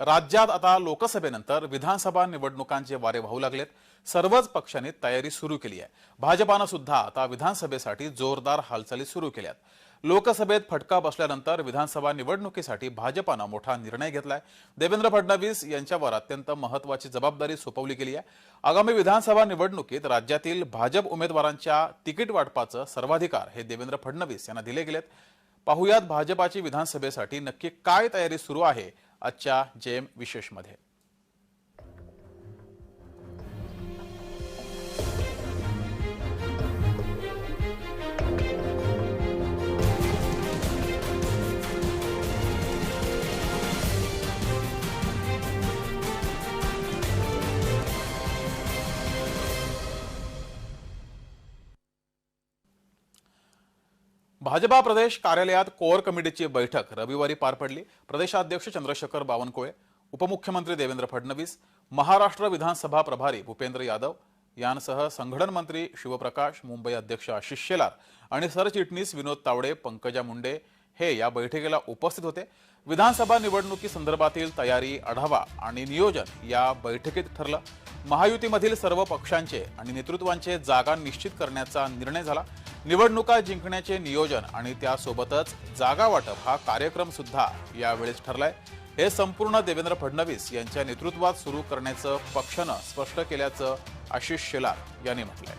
राज्यात आता लोकसभेनंतर विधानसभा निवडणुकांचे वारे वाहू लागलेत. सर्वच पक्षांनी तयारी सुरू केली आहे. भाजपानं सुद्धा आता विधानसभेसाठी जोरदार हालचाली सुरू केल्यात. लोकसभेत फटका बसल्यानंतर विधानसभा निवडणुकीसाठी भाजपानं मोठा निर्णय घेतलाय. देवेंद्र फडणवीस यांच्यावर अत्यंत महत्वाची जबाबदारी सोपवली गेली आहे. आगामी विधानसभा निवडणुकीत राज्यातील भाजप उमेदवारांच्या तिकीट वाटपाचं सर्वाधिकार हे देवेंद्र फडणवीस यांना दिले गेलेत. पाहुयात भाजपाची विधानसभेसाठी नक्की काय तयारी सुरू आहे? आजच्या जेम विशेषमध्ये. भाजपा प्रदेश कार्यालयात कोअर कमिटीची बैठक रविवारी पार पडली. प्रदेशाध्यक्ष चंद्रशेखर बावनकुळे उपमुख्यमंत्री देवेंद्र फडणवीस महाराष्ट्र विधानसभा प्रभारी भूपेंद्र यादव यांसह संघटन मंत्री शिवप्रकाश मुंबई अध्यक्ष आशिष शेलार आणि सरचिटणीस विनोद तावडे पंकजा मुंडे हे या बैठकीला उपस्थित होते. विधानसभा निवडणुकी संदर्भातील तयारी आढावा आणि नियोजन या बैठकीत ठरलं. महायुतीमधील सर्व पक्षांचे आणि नेतृत्वांचे जागा निश्चित करण्याचा निर्णय झाला. निवडणुका जिंकण्याचे नियोजन आणि त्यासोबतच जागा वाटप हा कार्यक्रम सुद्धा यावेळेस ठरलाय. हे संपूर्ण देवेंद्र फडणवीस यांच्या नेतृत्वात सुरू करण्याचं पक्षानं स्पष्ट केल्याचं आशिष शेलार यांनी म्हटलंय.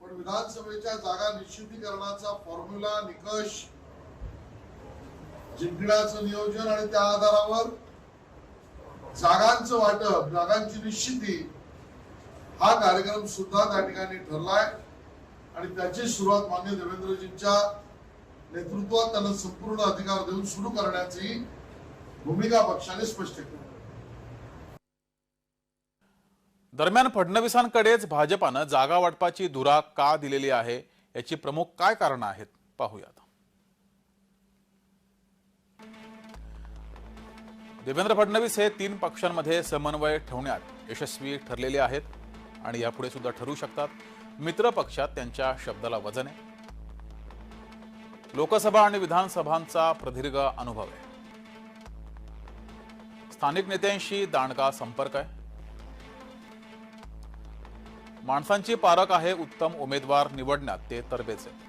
विधानसभेच्या जागा निश्चितीकरणाचा फॉर्म्युला निकष जिंकण्याचं नियोजन आणि त्या आधारावर जागांचं वाटप जागांची निश्चिती हा कार्यक्रम सुद्धा त्या ठिकाणी ठरलाय. आणि त्याची सुरुवात मान्य देवेंद्रजींच्या नेतृत्वात त्यांना संपूर्ण अधिकार देऊन सुरू करण्याची भूमिका पक्षाने स्पष्ट केली. दरम्यान फडणवीसांकडेच भाजपानं जागा वाटपाची धुरा का दिलेली आहे? याची प्रमुख काय कारणं आहेत? पाहूयात. देवेंद्र फडणवीस हे तीन पक्षांमध्ये समन्वय ठेवण्यात यशस्वी ठरलेले आहेत आणि यापुढे सुद्धा ठरू शकतात. मित्र पक्षात त्यांच्या शब्दाला वजन आहे. लोकसभा आणि विधानसभांचा प्रदीर्घ अनुभव आहे. स्थानिक नेत्यांशी दांडगा संपर्क आहे. माणसांची पारख आहे उत्तम उमेदवार निवडण्यात ते तरबेज आहेत.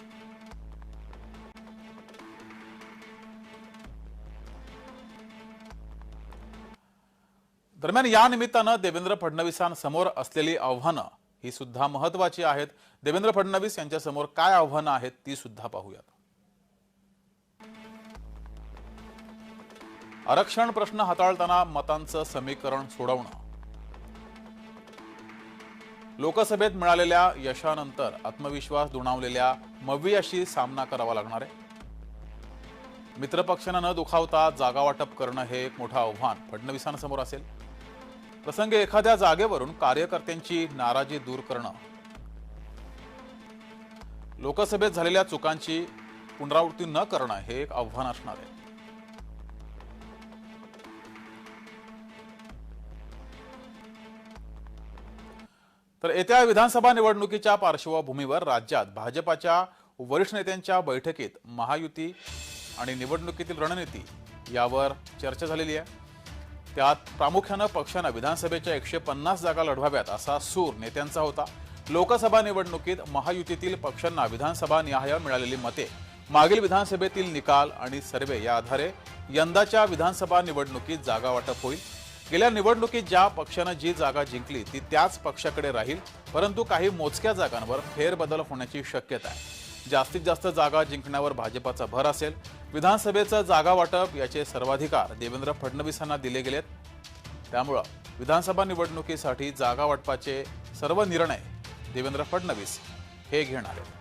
दरम्यान या निमित्तानं देवेंद्र फडणवीसांसमोर असलेली आव्हानं ही सुद्धा महत्वाची आहेत. देवेंद्र फडणवीस यांच्यासमोर काय आव्हानं आहेत ती सुद्धा पाहूयात. आरक्षण प्रश्न हाताळताना मतांचं समीकरण सोडवणं. लोकसभेत मिळालेल्या यशानंतर आत्मविश्वास दुणावलेल्या मवियाशी सामना करावा लागणार आहे. मित्रपक्षांना न दुखावता जागा वाटप करणं हे एक मोठं आव्हान फडणवीसांसमोर असेल. प्रसंगी एखाद्या जागेवरून कार्यकर्त्यांची नाराजी दूर करणं. लोकसभेत झालेल्या चुकांची पुनरावृत्ती न करणं हे एक आव्हान असणार आहे. तर येत्या विधानसभा निवडणुकीच्या पार्श्वभूमीवर राज्यात भाजपाच्या वरिष्ठ नेत्यांच्या बैठकीत महायुती आणि निवडणुकीतील रणनीती यावर चर्चा झालेली आहे. त्यात प्रामुख्यानं पक्षानं विधानसभेच्या एकशे पन्नास जागा लढवाव्यात असा सूर नेत्यांचा होता. लोकसभा निवडणुकीत महायुतीतील पक्षांना विधानसभा निहाय मिळालेली मते मागील विधानसभेतील निकाल आणि सर्वे या आधारे यंदाच्या विधानसभा निवडणुकीत जागा वाटप होईल. गेल्या निवडणुकीत ज्या पक्षानं जी जागा जिंकली ती त्याच पक्षाकडे राहील परंतु काही मोजक्या जागांवर फेरबदल होण्याची शक्यता आहे. जास्तीत जास्त जागा जिंकण्यावर भाजपाचा भर असेल विधानसभेचं जागा वाटप याचे सर्वाधिकार देवेंद्र फडणवीसांना दिले गेलेत. त्यामुळं विधानसभा निवडणुकीसाठी जागा वाटपाचे सर्व निर्णय देवेंद्र फडणवीस हे घेणार आहेत.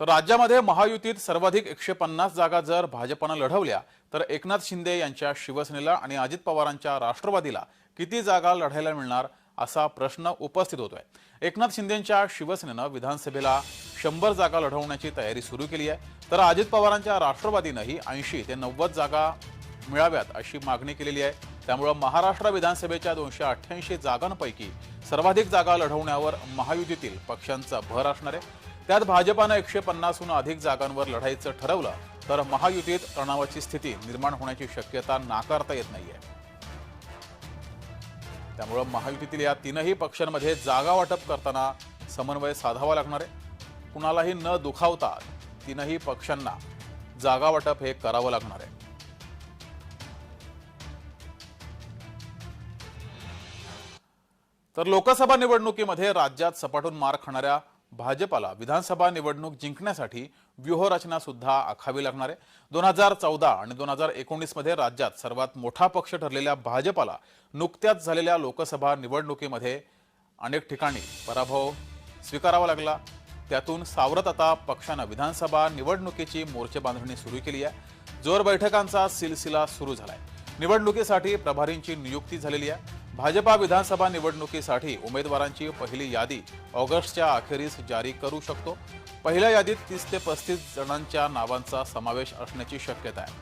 तर राज्यामध्ये महायुतीत सर्वाधिक एकशे पन्नास जागा जर भाजपनं लढवल्या तर एकनाथ शिंदे यांच्या शिवसेनेला आणि अजित पवारांच्या राष्ट्रवादीला किती जागा लढायला मिळणार असा प्रश्न उपस्थित होतोय. एकनाथ शिंदेच्या शिवसेनेनं विधानसभेला शंभर जागा लढवण्याची तयारी सुरू केली आहे. तर अजित पवारांच्या राष्ट्रवादीनंही ऐंशी ते नव्वद जागा मिळाव्यात अशी मागणी केलेली आहे. त्यामुळं महाराष्ट्र विधानसभेच्या दोनशे अठ्ठ्याऐंशी जागांपैकी सर्वाधिक जागा लढवण्यावर महायुतीतील पक्षांचा भर असणार आहे. त्यात भाजपानं एकशे पन्नासहून अधिक जागांवर लढायचं ठरवलं तर महायुतीत तणावाची स्थिती निर्माण होण्याची शक्यता नाकारता येत नाहीये. त्यामुळं महायुतीतील या तीनही पक्षांमध्ये जागा वाटप करताना समन्वय साधावा लागणार आहे. कुणालाही न दुखावता तीनही पक्षांना जागा वाटप हे करावं लागणार आहे. तर लोकसभा निवडणुकीमध्ये राज्यात सपाटून मार खाणाऱ्या भाजपाला विधानसभा निवडणूक जिंकण्यासाठी व्यूहरचना सुद्धा आखावी लागणार आहे. दोन हजार चौदा आणि दोन हजार एकोणीसमध्ये राज्यात सर्वात मोठा पक्ष ठरलेल्या भाजपाला नुकत्याच झालेल्या लोकसभा निवडणुकीमध्ये अनेक ठिकाणी पराभव स्वीकारावा लागला. त्यातून सावरत आता पक्षानं विधानसभा निवडणुकीची मोर्चे बांधणी सुरू केली आहे. जोर बैठकांचा सिलसिला सुरू झालाय. निवडणुकीसाठी प्रभारींची नियुक्ती झालेली आहे. भाजपा विधानसभा निवडणुकीसाठी उमेदवारांची पहिली यादी ऑगस्टच्या अखेरीस जारी करू शकतो. पहिल्या यादीत तीस ते पस्तीस जणांच्या नावांचा समावेश असण्याची शक्यता आहे.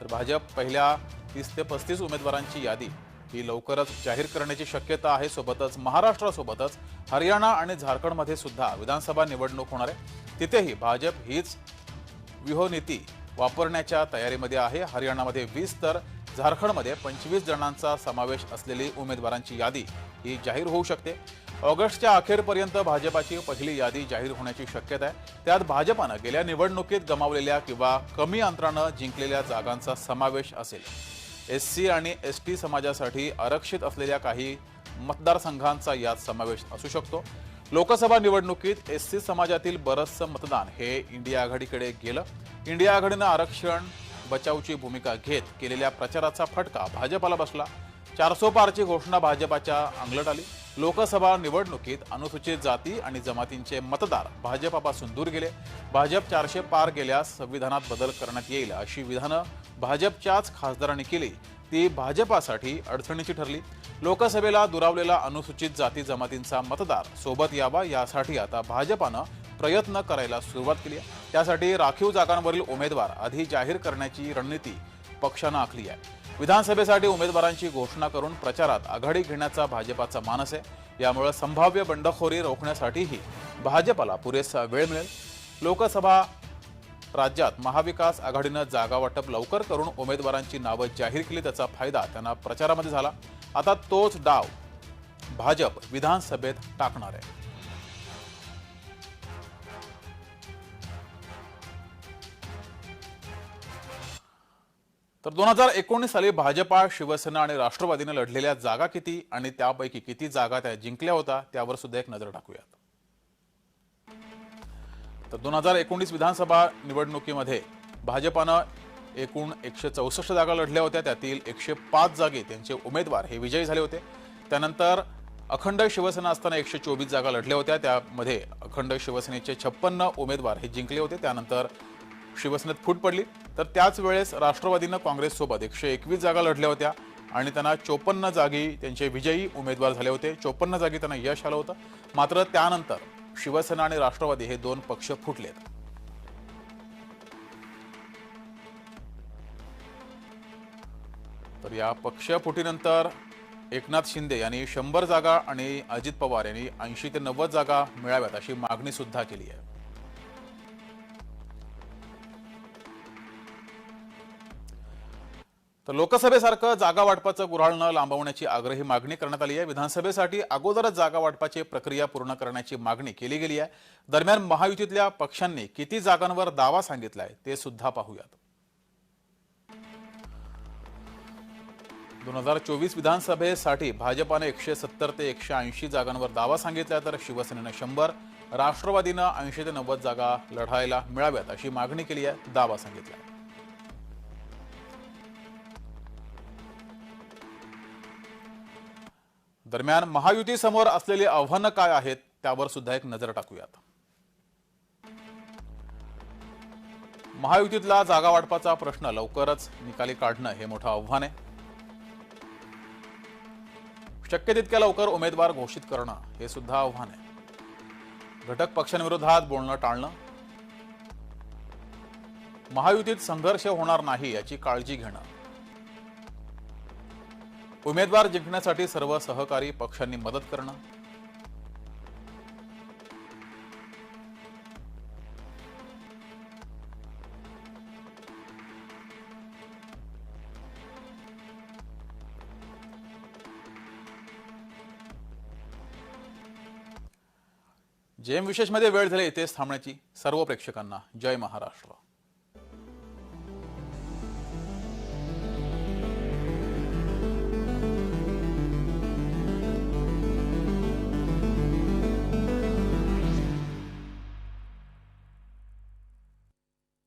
तर भाजप पहिल्या तीस ते पस्तीस उमेदवारांची यादी ही लवकरच जाहीर करण्याची शक्यता आहे. सोबतच महाराष्ट्रासोबतच हरियाणा आणि झारखंडमध्ये सुद्धा विधानसभा निवडणूक होणार आहे. तिथेही भाजप हीच व्यूहनीती वापरण्याच्या तयारीमध्ये आहे. हरियाणामध्ये वीस तर झारखंडमध्ये पंचवीस जणांचा समावेश असलेली उमेदवारांची यादी ही जाहीर होऊ शकते. ऑगस्टच्या अखेरपर्यंत भाजपाची पहिली यादी जाहीर होण्याची शक्यता आहे. त्यात भाजपानं गेल्या निवडणुकीत गमावलेल्या किंवा कमी अंतरानं जिंकलेल्या जागांचा समावेश असेल. एस सी आणि एस टी समाजासाठी आरक्षित असलेल्या काही मतदारसंघांचा यात समावेश असू शकतो. लोकसभा निवडणुकीत एस सी समाजातील बरंचसं मतदान हे इंडिया आघाडीकडे गेलं. इंडिया आघाडीनं आरक्षण बचावची भूमिका घेत केलेल्या प्रचाराचा फटका भाजपाला बसला. चारसो पारची घोषणा भाजपाच्या अंगलट आली. लोकसभा निवडणुकीत अनुसूचित जाती आणि जमातींचे मतदार भाजपापासून दूर गेले. भाजप चारशे पार गेल्यास संविधानात बदल करण्यात येईल अशी विधानं भाजपच्याच खासदारांनी केली. ती भाजपासाठी अडचणीची ठरली. लोकसभेला दुरावलेला अनुसूचित जाती जमातींचा मतदार सोबत यावा यासाठी आता भाजपानं प्रयत्न करायला सुरुवात केली आहे. त्यासाठी राखीव जागांवरील उमेदवार आधी जाहीर करण्याची रणनीती पक्षानं आखली आहे. विधानसभेसाठी उमेदवारांची घोषणा करून प्रचारात आघाडी घेण्याचा भाजपाचा मानस आहे. यामुळे संभाव्य बंडखोरी रोखण्यासाठीही भाजपाला पुरेसा वेळ मिळेल. लोकसभा राज्यात महाविकास आघाडीनं जागा वाटप लवकर करून उमेदवारांची नावं जाहीर केली त्याचा फायदा त्यांना प्रचारामध्ये झाला. आता तोच डाव भाजप विधानसभेत टाकणार आहे. तर दोन हजार एकोणीस साली भाजपा शिवसेना आणि राष्ट्रवादीने लढलेल्या जागा किती आणि त्यापैकी किती जागा त्या जिंकल्या होत्या त्यावर सुद्धा एक नजर टाकूयात. तर दोन हजार एकोणीस विधानसभा निवडणुकीमध्ये भाजपानं एकूण एकशे चौसष्ट जागा लढल्या होत्या त्यातील एकशे पाच जागी त्यांचे उमेदवार हे विजयी झाले होते. त्यानंतर अखंड शिवसेना असताना एकशे चोवीस जागा लढल्या होत्या त्यामध्ये अखंड शिवसेनेचे छप्पन्न उमेदवार हे जिंकले होते. त्यानंतर शिवसेनेत फूट पडली. तर त्याच वेळेस राष्ट्रवादीनं काँग्रेससोबत एकशे एकवीस जागा लढल्या होत्या आणि त्यांना चोपन्न जागी त्यांचे विजयी उमेदवार झाले होते. चोपन्न जागी त्यांना यश आलं होतं. मात्र त्यानंतर शिवसेना आणि राष्ट्रवादी हे दोन पक्ष फुटलेत. तर या पक्ष फुटीनंतर एकनाथ शिंदे यांनी शंभर जागा आणि अजित पवार यांनी ऐंशी ते नव्वद जागा मिळाव्यात अशी मागणी सुद्धा केली आहे. तर लोकसभेसारखं जागा वाटपाचं गुऱ्हाळ न लांबवण्याची आग्रही मागणी करण्यात आली आहे. विधानसभेसाठी अगोदरच जागा वाटपाची प्रक्रिया पूर्ण करण्याची मागणी केली गेली आहे. दरम्यान महायुतीतल्या पक्षांनी किती जागांवर दावा सांगितलाय ते सुद्धा पाहूयात. दोन हजार चोवीस विधानसभेसाठी भाजपाने एकशे सत्तर ते एकशे ऐंशी जागांवर दावा सांगितला तर शिवसेनेनं शंभर राष्ट्रवादीनं ऐंशी ते नव्वद जागा लढायला मिळाव्यात अशी मागणी केली आहे दावा सांगितला दरम्यान महायुती समोर असलेली आव्हानं काय आहेत त्यावर सुद्धा एक नजर टाकूयात. महायुतीतला जागा वाटपाचा प्रश्न लवकरच निकाली काढणं हे मोठं आव्हान आहे. शक्य तितक्या लवकर उमेदवार घोषित करणं हे सुद्धा आव्हान आहे. घटक पक्षांविरोधात बोलणं टाळणं. महायुतीत संघर्ष होणार नाही याची काळजी घेणं. उमेदवार जिंकण्यासाठी सर्व सहकारी पक्षांनी मदत करणं. जेम विशेषमध्ये वेळ झाली इथेच थांबण्याची सर्व प्रेक्षकांना जय महाराष्ट्र.